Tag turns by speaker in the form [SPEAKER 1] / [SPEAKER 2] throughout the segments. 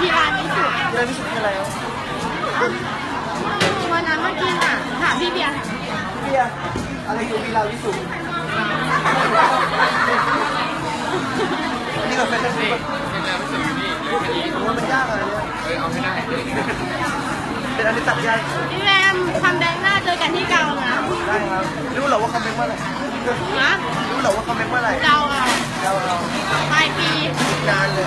[SPEAKER 1] เลยที่สุดคืออะไรครับ
[SPEAKER 2] วันนั้นมากินอะถามพี่เบียร์
[SPEAKER 1] เบียร์อะไรคือมีเราที่สุดนี่ก็เป็นเรื่องที่ผมว่ามันยากอะไรเนี่ย
[SPEAKER 3] เออเอาให้ได้
[SPEAKER 1] เป็นอันที่ตัดยาก
[SPEAKER 2] พี่แรมทำแดงหน้าเจอกันที่เกานะ
[SPEAKER 1] ได้ครับรู้เหรอว่าคอมเมนต์เมื่อไหร่
[SPEAKER 2] นะ
[SPEAKER 1] รู้เหรอว่าคอมเมนต์เมื่อไหร่
[SPEAKER 2] เกาเอา
[SPEAKER 1] เราเรา
[SPEAKER 2] ปลายปี
[SPEAKER 1] นานเลย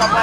[SPEAKER 1] ต่อไป